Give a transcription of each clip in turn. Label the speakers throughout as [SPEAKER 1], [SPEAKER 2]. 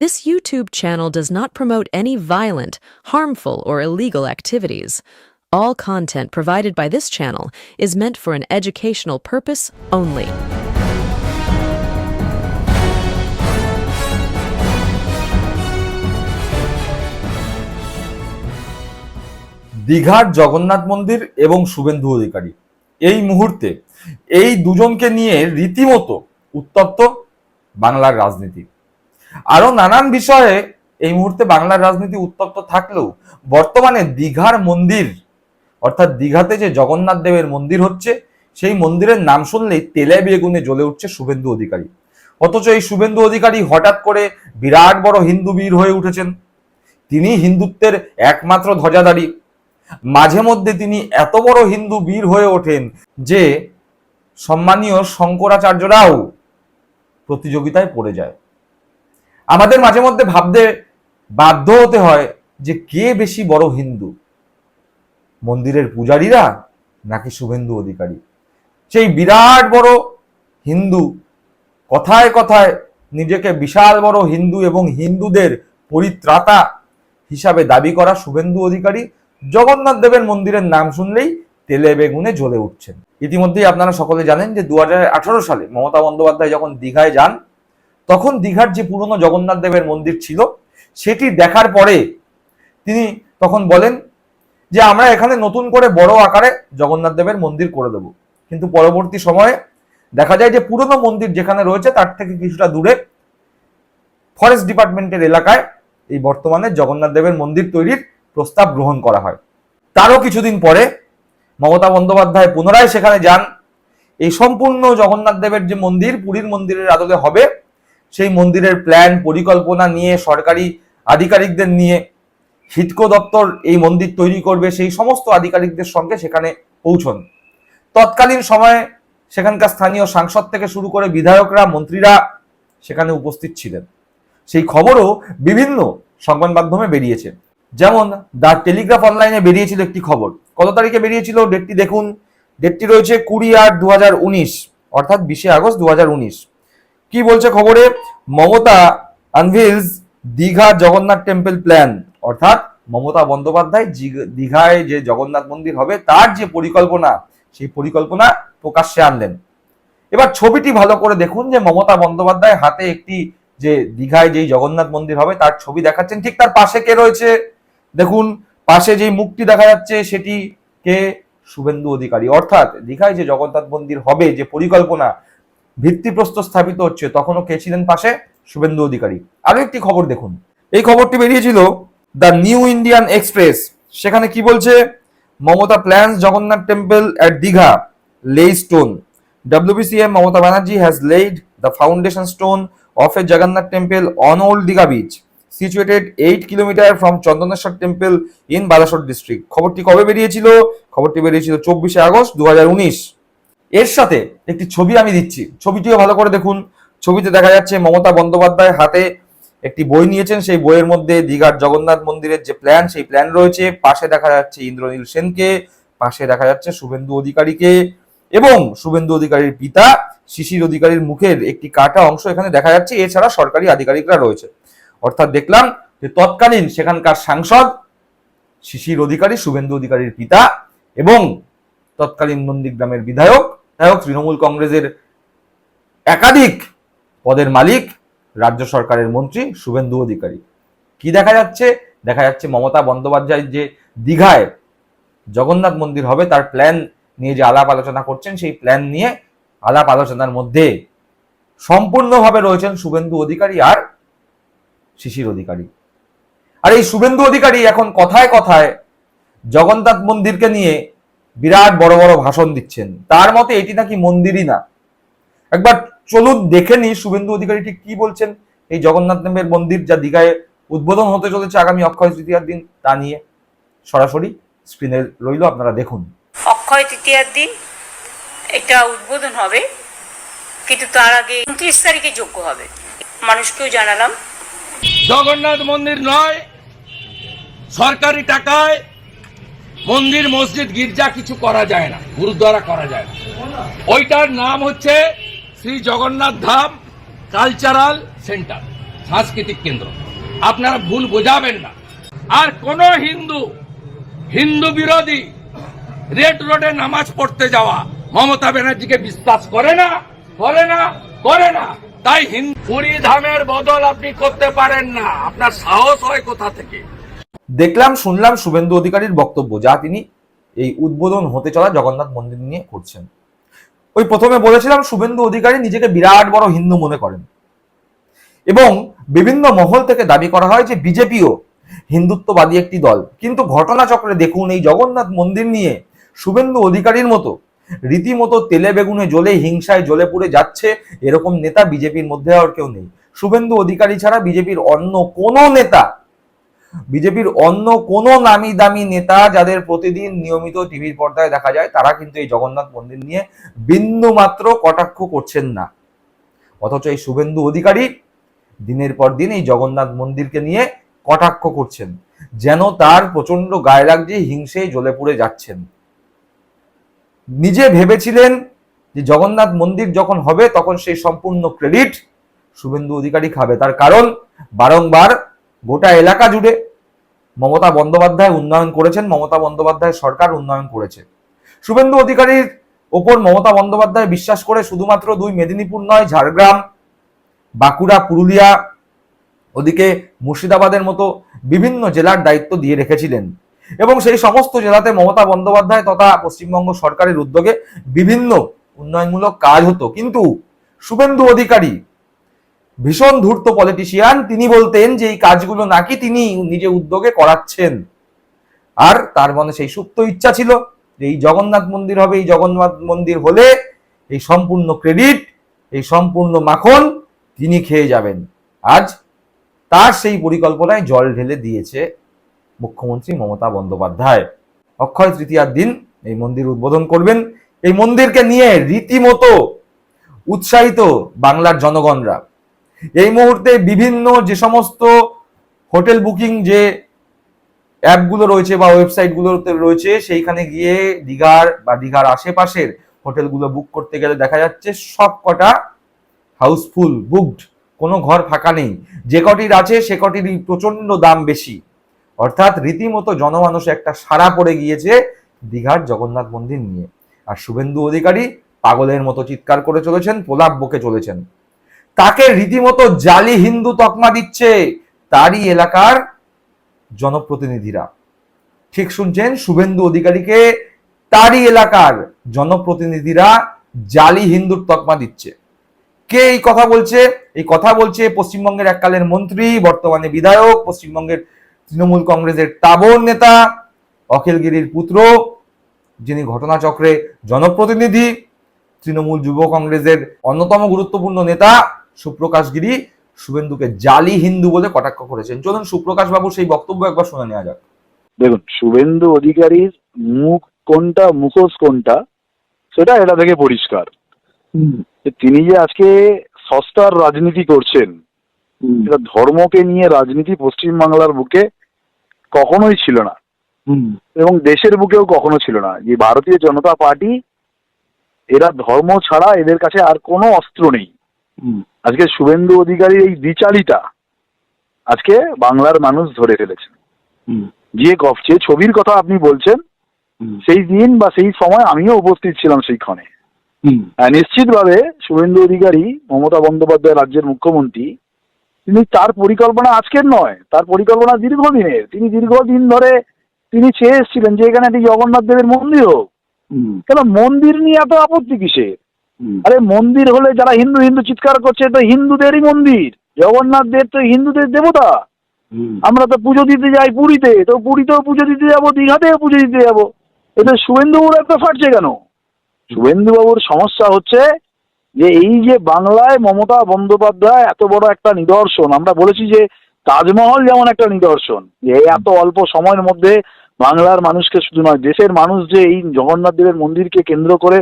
[SPEAKER 1] This YouTube channel does not promote any violent, harmful, or illegal activities. All content provided by this channel is meant for an educational purpose only.
[SPEAKER 2] দীঘার জগন্নাথ মন্দির এবং শুভেন্দু অধিকারী এই মুহূর্তে এই দুজনকে নিয়ে রীতিমতো উত্তপ্ত বাংলার রাজনীতি আরও নানান বিষয়ে এই মুহূর্তে বাংলার রাজনীতি উত্তপ্ত থাকলেও বর্তমানে দীঘার মন্দির, অর্থাৎ দীঘাতে যে জগন্নাথ দেবের মন্দির হচ্ছে, সেই মন্দিরের নাম শুনলেই তেলে বেগুনে জ্বলে উঠছে শুভেন্দু অধিকারী। অথচ এই শুভেন্দু অধিকারী হঠাৎ করে বিরাট বড় হিন্দু বীর হয়ে উঠেছেন। তিনি হিন্দুত্বের একমাত্র ধ্বজাধারী। মাঝে মধ্যে তিনি এত বড় হিন্দু বীর হয়ে ওঠেন যে সম্মানীয় শঙ্করাচার্যরাও প্রতিযোগিতায় পড়ে যায়। আমাদের মাঝে মধ্যে ভাবতে বাধ্য হতে হয় যে কে বেশি বড় হিন্দু? মন্দিরের পূজারীরা নাকি শুভেন্দু অধিকারী? সেই বিরাট বড় হিন্দু কথায় কথায় নিজেকে বিশাল বড় হিন্দু এবং হিন্দুদের পরিত্রাতা হিসাবে দাবি করা শুভেন্দু অধিকারী জগন্নাথ দেবের মন্দিরের নাম শুনলেই তেলে বেগুনে জ্বলে উঠছেন। ইতিমধ্যেই আপনারা সকলে জানেন যে দু হাজার আঠারো সালে মমতা বন্দ্যোপাধ্যায় যখন দীঘায় যান তখন দীঘার যে পুরনো জগন্নাথ দেবের মন্দির ছিল, সেটি দেখার পরে তিনি তখন বলেন যে, আমরা এখানে নতুন করে বড় আকারে জগন্নাথ দেবের মন্দির করে দেব। কিন্তু পরবর্তী সময়ে দেখা যায় যে, পুরনো মন্দির যেখানে রয়েছে, তার থেকে কিছুটা দূরে ফরেস্ট ডিপার্টমেন্টের এলাকায় এই বর্তমানে জগন্নাথ দেবের মন্দির তৈরির প্রস্তাব গ্রহণ করা হয়। তারও কিছুদিন পরে মমতা বন্দ্যোপাধ্যায় পুনরায় সেখানে যান। এই সম্পূর্ণ জগন্নাথ দেবের যে মন্দির, পুরীর মন্দিরের আদলে হবে সেই মন্দিরের প্ল্যান পরিকল্পনা নিয়ে, সরকারি আধিকারিকদের নিয়ে হিটকো দপ্তর এই মন্দির তৈরি করবে, সেই সমস্ত আধিকারিকদের সঙ্গে সেখানে পৌঁছন। তৎকালীন সময়ে সেখানকার স্থানীয় সাংসদ থেকে শুরু করে বিধায়করা, মন্ত্রীরা সেখানে উপস্থিত ছিলেন। সেই খবরও বিভিন্ন সংবাদ মাধ্যমে বেরিয়েছে। যেমন দ্য টেলিগ্রাফ অনলাইনে বেরিয়েছিল একটি খবর। কত তারিখে বেরিয়েছিল? ডেটটি দেখুন। ডেটটি রয়েছে কুড়ি আট দু অর্থাৎ বিশে আগস্ট দু হাজার উনিশ। কি বলছে খবরে? Mamata unveils Digha Jagannath temple plan. অর্থাৎ মমতা বন্দ্যোপাধ্যায় দীঘায় যে জগন্নাথ মন্দির হবে, তার যে পরিকল্পনা, সেই পরিকল্পনা প্রকাশ্যে আনলেন। এবার ছবিটি ভালো করে দেখুন যে মমতা বন্দ্যোপাধ্যায় হাতে একটি যে দীঘায় যেই জগন্নাথ মন্দির হবে, তার ছবি দেখাচ্ছেন। ঠিক তার পাশে কে রয়েছে? দেখুন, পাশে যেই মুক্তি দেখা যাচ্ছে, সেটি কে? শুভেন্দু অধিকারী। অর্থাৎ দীঘায় যে জগন্নাথ মন্দির হবে, যে পরিকল্পনা ভিত্তিপ্রস্তর স্থাপিত হচ্ছে। তখনও কে ছিলেন পাশে? শুভেন্দু অধিকারী। আরও একটি খবর দেখুন। এই খবরটি বেরিয়েছিল দ্য নিউ ইন্ডিয়ান এক্সপ্রেস। সেখানে কি বলছে? Mamata plans Jagannath temple at Digha lay stone WBCM Mamata Banerjee has laid the foundation stone of a Jagannath temple on old Digha beach, situated 8 kilometer from Chandaneswar temple in Balasore district খবরটি কবে বেরিয়েছিল? খবরটি বেরিয়েছিল চব্বিশে August দু হাজার উনিশ। এর সাথে একটি ছবি আমি দিচ্ছি। ছবিটিও ভালো করে দেখুন। ছবিতে দেখা যাচ্ছে মমতা বন্দ্যোপাধ্যায় হাতে একটি বই নিয়েছেন। সেই বইয়ের মধ্যে দীঘার জগন্নাথ মন্দিরের যে প্ল্যান সেই প্ল্যান রয়েছে। পাশে দেখা যাচ্ছে ইন্দ্রনীল সেনকে, পাশে দেখা যাচ্ছে শুভেন্দু অধিকারীকে এবং শুভেন্দু অধিকারীর পিতা শিশির অধিকারীর মুখের একটি কাটা অংশ এখানে দেখা যাচ্ছে। এছাড়া সরকারি আধিকারিকরা রয়েছে। অর্থাৎ দেখলাম যে তৎকালীন সেখানকার সাংসদ শিশির অধিকারী, শুভেন্দু অধিকারীর পিতা এবং তৎকালীন নন্দীগ্রামের বিধায়ক বিধায়ক তৃণমূল কংগ্রেসের একাধিক পদের মালিক রাজ্য সরকারের মন্ত্রী শুভেন্দু অধিকারী। কি দেখা যাচ্ছে? দেখা যাচ্ছে মমতা বন্দ্যোপাধ্যায় যে দীঘায় জগন্নাথ মন্দির হবে, তার প্ল্যান নিয়ে যে আলাপ আলোচনা করছেন, সেই প্ল্যান নিয়ে আলাপ আলোচনার মধ্যে সম্পূর্ণভাবে রয়েছেন শুভেন্দু অধিকারী আর শিশির অধিকারী। আর এই শুভেন্দু অধিকারী এখন কথায় কথায় জগন্নাথ মন্দিরকে নিয়ে বিরাট বড় বড় ভাষণ দিচ্ছেন। তার মতে এটি নাকি মন্দিরই না। একবার চলুন দেখে নি শুভেন্দু অধিকারী ঠিক কি বলছেন। এই জগন্নাথ দেবের মন্দির যা দীঘায় উদ্বোধন হতে চলেছে আগামী অক্ষয় তৃতীয়ার দিন তা নিয়ে সরাসরি স্ক্রিনে রইল আপনারা দেখুন।
[SPEAKER 3] অক্ষয় তৃতীয়ার দিন এটা উদ্বোধন হবে কিন্তু তার আগে উনত্রিশ তারিখে যোগ্য হবে। মানুষকেও জানালাম।
[SPEAKER 4] জগন্নাথ মন্দির নয় সরকারি টাকায় মন্দির, মসজিদ, গির্জা কিছু করা যায় না, গুরুদ্বারা করা যায় না। ওইটার নাম হচ্ছে শ্রী জগন্নাথ ধাম কালচারাল সেন্টার, সাংস্কৃতিক কেন্দ্র। আপনারা ভুল বোঝাবেন না। আর কোন হিন্দু হিন্দু বিরোধী রেড রোডে নামাজ পড়তে যাওয়া মমতা ব্যানার্জিকে বিশ্বাস করে না করে না করে না। তাই হিন্দু পুরী ধামের বদল আপনি করতে পারেন না। আপনার সাহস হয় কোথা থেকে?
[SPEAKER 2] দেখলাম, শুনলাম শুভেন্দু অধিকারীর বক্তব্য, যা তিনি এই উদ্বোধন হতে চলা জগন্নাথ মন্দির নিয়ে করছেন। ওই প্রথমে বলেছিলাম, শুভেন্দু অধিকারী নিজেকে বিরাট বড় হিন্দু মনে করেন। এবং বিভিন্ন মহল থেকে দাবি করা হয় যে বিজেপিও হিন্দুত্ববাদী একটি দল। কিন্তু ঘটনাচক্রে দেখুন, এই জগন্নাথ মন্দির নিয়ে শুভেন্দু অধিকারীর মতো রীতিমতো তেলে বেগুনে জ্বলে, হিংসায় জ্বলে পুড়ে যাচ্ছে এরকম নেতা বিজেপির মধ্যে আর কেউ নেই। শুভেন্দু অধিকারী ছাড়া বিজেপির অন্য কোনো নেতা বিজেপির অন্য কোনো নামি দামি নেতা যাদের প্রতিদিন নিয়মিত টিভির পর্দায় দেখা যায়, তারা কিন্তু এই জগন্নাথ মন্দির নিয়ে বিন্দু মাত্র কটাক্ষ করছেন না। অথচ এই শুভেন্দু অধিকারী দিনের পর দিন এই জগন্নাথ মন্দিরকে নিয়ে কটাক্ষ করছেন, যেন তার প্রচণ্ড গায়ে লাগছে হিংসে জ্বলে পুড়ে যাচ্ছেন। নিজে ভেবেছিলেন যে জগন্নাথ মন্দির যখন হবে, তখন সেই সম্পূর্ণ ক্রেডিট শুভেন্দু অধিকারী খাবে। তার কারণ বারংবার গোটা এলাকা জুড়ে মমতা বন্দ্যোপাধ্যায় উন্নয়ন করেছেন, মমতা বন্দ্যোপাধ্যায় সরকার উন্নয়ন করেছে। শুভেন্দু অধিকারীর ওপর মমতা বন্দ্যোপাধ্যায় বিশ্বাস করে শুধুমাত্র দুই মেদিনীপুর নয়, ঝাড়গ্রাম, বাঁকুড়া, পুরুলিয়া, ওদিকে মুর্শিদাবাদের মতো বিভিন্ন জেলার দায়িত্ব দিয়ে রেখেছিলেন। এবং সেই সমস্ত জেলাতে মমতা বন্দ্যোপাধ্যায় তথা পশ্চিমবঙ্গ সরকারের উদ্যোগে বিভিন্ন উন্নয়নমূলক কাজ হতো। কিন্তু শুভেন্দু অধিকারী ভীষণ ধূর্ত পলিটিশিয়ান তিনি বলতেন যে এই কাজগুলো নাকি তিনি নিজে উদ্যোগে করাচ্ছেন। আর তার মনে সেই সুপ্ত ইচ্ছা ছিল যে এই জগন্নাথ মন্দির হবে, এই জগন্নাথ মন্দির হলে এই সম্পূর্ণ ক্রেডিট এই সম্পূর্ণ মাখন তিনি খেয়ে যাবেন। আজ তার সেই পরিকল্পনায় জল ঢেলে দিয়েছে মুখ্যমন্ত্রী মমতা বন্দ্যোপাধ্যায়। অক্ষয় তৃতীয়ার দিন এই মন্দির উদ্বোধন করবেন। এই মন্দিরকে নিয়ে রীতিমতো উৎসাহিত বাংলার জনগণরা। এই মুহূর্তে বিভিন্ন যে সমস্ত হোটেল বুকিং যে অ্যাপগুলো রয়েছে বা ওয়েবসাইটগুলোতে রয়েছে, সেইখানে গিয়ে দীঘার বা দীঘার আশেপাশের হোটেলগুলো বুক করতে গেলে দেখা যাচ্ছে সব কটা হাউসফুল, বুকড, কোনো ঘর ফাঁকা নেই। যে কটির আছে, সে কটিরই প্রচণ্ড দাম বেশি। অর্থাৎ রীতিমতো জনমানুষ একটা সাড়া পড়ে গিয়েছে দীঘার জগন্নাথ মন্দির নিয়ে। আর শুভেন্দু অধিকারী পাগলের মতো চিৎকার করে চলেছেন, প্রলাপ বকে চলেছেন। তাকে রীতিমতো জালি হিন্দু তকমা দিচ্ছে তারই এলাকার জনপ্রতিনিধিরা। ঠিক শুনছেন, শুভেন্দু অধিকারীকে তারই এলাকার জনপ্রতিনিধিরা জালি হিন্দুর তকমা দিচ্ছে। কে এই কথা বলছে? এই কথা বলছে পশ্চিমবঙ্গের এককালের মন্ত্রী, বর্তমানে বিধায়ক, পশ্চিমবঙ্গের তৃণমূল কংগ্রেসের তাবর নেতা, অখিলগিরির পুত্র, যিনি ঘটনাচক্রে জনপ্রতিনিধি, তৃণমূল যুব কংগ্রেসের অন্যতম গুরুত্বপূর্ণ নেতা সুপ্রকাশ গিরি শুভেন্দুকে জালি হিন্দু বলে কটাক্ষ করেছেন। চলুন সুপ্রকাশ বাবু সেই বক্তব্য একবার শুনে নেওয়া যাক।
[SPEAKER 5] দেখুন শুভেন্দু অধিকারীর মুখ কোনটা মুখোশ কোনটা সেটা এটা থেকে পরিষ্কার। তিনি যে আজকে সস্তার রাজনীতি করছেন এটা ধর্মকে নিয়ে রাজনীতি পশ্চিমবাংলার বুকে কখনোই ছিল না। এবং দেশের বুকেও কখনো ছিল না। যে ভারতীয় জনতা পার্টি এরা ধর্ম ছাড়া এদের কাছে আর কোনো অস্ত্র নেই। আজকে শুভেন্দু অধিকারীর এই বিচালিটা আজকে বাংলার মানুষ ধরে ফেলেছেন। যে গফ- যে ছবির কথা আপনি বলছেন সেই দিন বা সেই সময় আমিও উপস্থিত ছিলাম সেইখানে। হ্যাঁ, নিশ্চিতভাবে শুভেন্দু অধিকারী মমতা বন্দ্যোপাধ্যায় রাজ্যের মুখ্যমন্ত্রী তিনি তার পরিকল্পনা আজকের নয় তার পরিকল্পনা দীর্ঘদিনের। তিনি দীর্ঘদিন ধরে তিনি চেয়ে এসেছিলেন যে এখানে একটি জগন্নাথ দেবের মন্দির হোক। কেন মন্দির নিয়ে এত আপত্তি কিসের? আরে মন্দির হলে যারা হিন্দু হিন্দু চিৎকার করছে তো হিন্দুদেরই মন্দির। জগন্নাথ দেব তো হিন্দুদের দেবতা। আমরা তো পুজো দিতে যাই পুরীতে তো পুরীতেও পুজো দিতে যাব দীঘাতেও পুজো দিতে যাব। এতে শুভেন্দুবাবুর একটা ফাটছে কেন? শুভেন্দুবাবুর সমস্যা হচ্ছে যে এই যে বাংলায় মমতা বন্দ্যোপাধ্যায় এত বড় একটা নিদর্শন আমরা বলেছি যে তাজমহল যেমন একটা নিদর্শন যে এত অল্প সময়ের মধ্যে বাংলার মানুষকে শুধু নয় দেশের মানুষ যে এই জগন্নাথ দেবের মন্দিরকে কেন্দ্র করে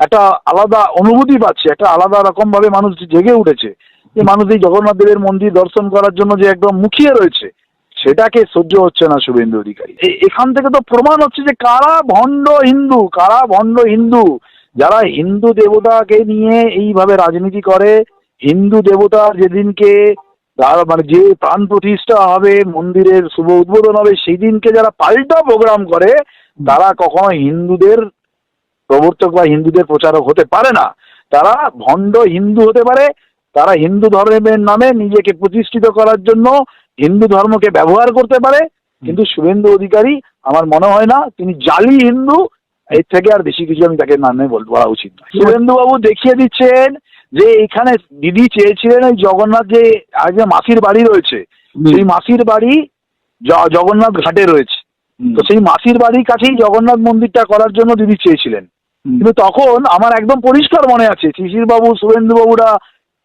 [SPEAKER 5] একটা আলাদা অনুভূতি পাচ্ছে, একটা আলাদা রকম ভাবে মানুষ জেগে উঠেছে যে মানুষ এই জগন্নাথ দেবের মন্দির দর্শন করার জন্য যে একদম মুখিয়ে রয়েছে, সেটাকে সহ্য হচ্ছে না শুভেন্দু অধিকারী। এখান থেকে তো প্রমাণ হচ্ছে যে কারা ভণ্ড হিন্দু, কারা ভণ্ড হিন্দু? যারা হিন্দু দেবতাকে নিয়ে এইভাবে রাজনীতি করে, হিন্দু দেবতা যেদিনকে মানে যে প্রাণ প্রতিষ্ঠা হবে, মন্দিরের শুভ উদ্বোধন হবে সেই দিনকে যারা পাল্টা প্রোগ্রাম করে, তারা কখনো হিন্দুদের প্রবর্তক বা হিন্দুদের প্রচারক হতে পারে না। তারা ভণ্ড হিন্দু হতে পারে তারা হিন্দু ধর্মের নামে নিজেকে প্রতিষ্ঠিত করার জন্য হিন্দু ধর্মকে ব্যবহার করতে পারে। কিন্তু শুভেন্দু অধিকারী আমার মনে হয় না তিনি জালি হিন্দু এর থেকে আর বেশি কিছু আমি তাকে নামে বল- উচিত নয়। শুভেন্দু বাবু দেখিয়ে দিচ্ছেন যে এখানে দিদি চেয়েছিলেন ওই জগন্নাথ যে আগে মাসির বাড়ি রয়েছে। সেই মাসির বাড়ি জগন্নাথ ঘাটে রয়েছে। তো সেই মাসির বাড়ির কাছেই জগন্নাথ মন্দিরটা করার জন্য দিদি চেয়েছিলেন। কিন্তু তখন আমার একদম পরিষ্কার মনে আছে শিশির বাবু শুভেন্দু বাবুরা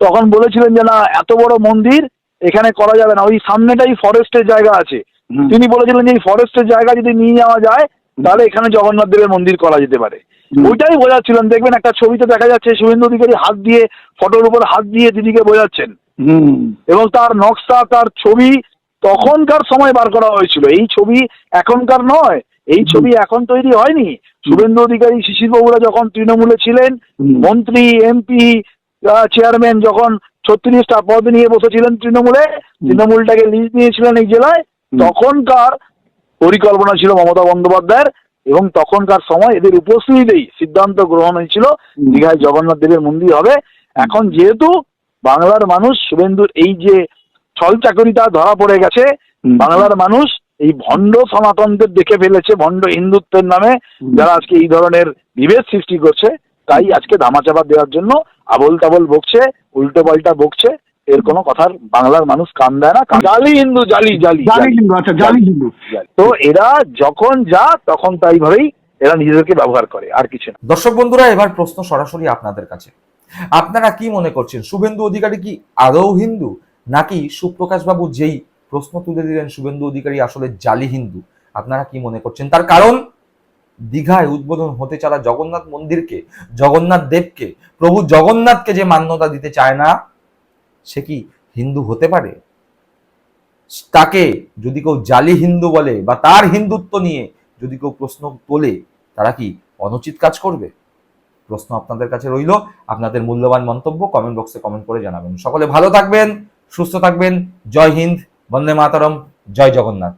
[SPEAKER 5] তখন বলেছিলেন যে না এত বড় মন্দির এখানে করা যাবে না। ওই সামনেটাই ফরেস্টের জায়গা আছে। তিনি বলেছিলেন যে এই ফরেস্টের জায়গা যদি নিয়ে যাওয়া যায় তাহলে এখানে জগন্নাথ দেবের মন্দির করা যেতে পারে। ওইটাই বোঝাচ্ছিলেন। দেখবেন একটা ছবিতে দেখা যাচ্ছে শুভেন্দু অধিকারী হাত দিয়ে ফটোর উপর হাত দিয়ে দিদিকে বোঝাচ্ছেন। এবং তার নকশা তার ছবি তখনকার সময় বার করা হয়েছিল। এই ছবি এখনকার নয়। এই ছবি এখন তৈরি হয়নি। শুভেন্দু অধিকারী শিশির বাবুরা যখন তৃণমূলে ছিলেন মন্ত্রী এমপি চেয়ারম্যান যখন ছত্রিশটা পদ নিয়ে বসেছিলেন তৃণমূলে তৃণমূলটাকে লিজ নিয়েছিলেন এই জেলায় তখনকার পরিকল্পনা ছিল মমতা বন্দ্যোপাধ্যায়ের এবং তখনকার সময় এদের উপস্থিতিতেই সিদ্ধান্ত গ্রহণ হয়েছিল দীঘায় জগন্নাথ দেবের মন্দির হবে। এখন যেহেতু বাংলার মানুষ শুভেন্দুর এই যে ছল চাকরিটা ধরা পড়ে গেছে বাংলার মানুষ এই ভণ্ড সনাতনদের দেখে ফেলেছে ভণ্ড হিন্দুত্বের নামে যারা আজকে এই ধরনের বিভেদ সৃষ্টি করছে তাই আজকে ধামাচাপা দেওয়ার জন্য আবল তাবল বকছে উল্টো পাল্টা বকছে এর কোনো কথার বাংলার মানুষ কান দেয় না জালি হিন্দু জালি জালি
[SPEAKER 6] জালি হিন্দু আচ্ছা জালি হিন্দু।
[SPEAKER 5] তো এরা যখন যা তখন তাই ভাবেই এরা নিজেদেরকে ব্যবহার করে আর কিছু না।
[SPEAKER 2] দর্শক বন্ধুরা এবার প্রশ্ন সরাসরি আপনাদের কাছে। আপনারা কি মনে করছেন? শুভেন্দু অধিকারী কি আদৌ হিন্দু? নাকি সুপ্রকাশ বাবু যেই প্রশ্ন তুলে দিলেন শুভেন্দু অধিকারী, আসলে জালি হিন্দু। আপনারা কি মনে করছেন? তার কারণ, দীঘায় উদ্বোধন হতে চলা জগন্নাথ মন্দিরকে, জগন্নাথ দেবকে, প্রভু জগন্নাথকে যে মান্যতা দিতে চায় না, সে কি হিন্দু হতে পারে? তাকে যদি কেউ জালি হিন্দু বলে বা তার হিন্দুত্ব নিয়ে যদি কেউ প্রশ্ন তোলে, তারা কি অনুচিত কাজ করবে? প্রশ্ন আপনাদের কাছে রইল। আপনাদের মূল্যবান মন্তব্য কমেন্ট বক্সে কমেন্ট করে জানাবেন। সকলে ভালো থাকবেন, সুস্থ থাকবেন। জয় হিন্দ। বন্দে মাতরম জয় জগন্নাথ।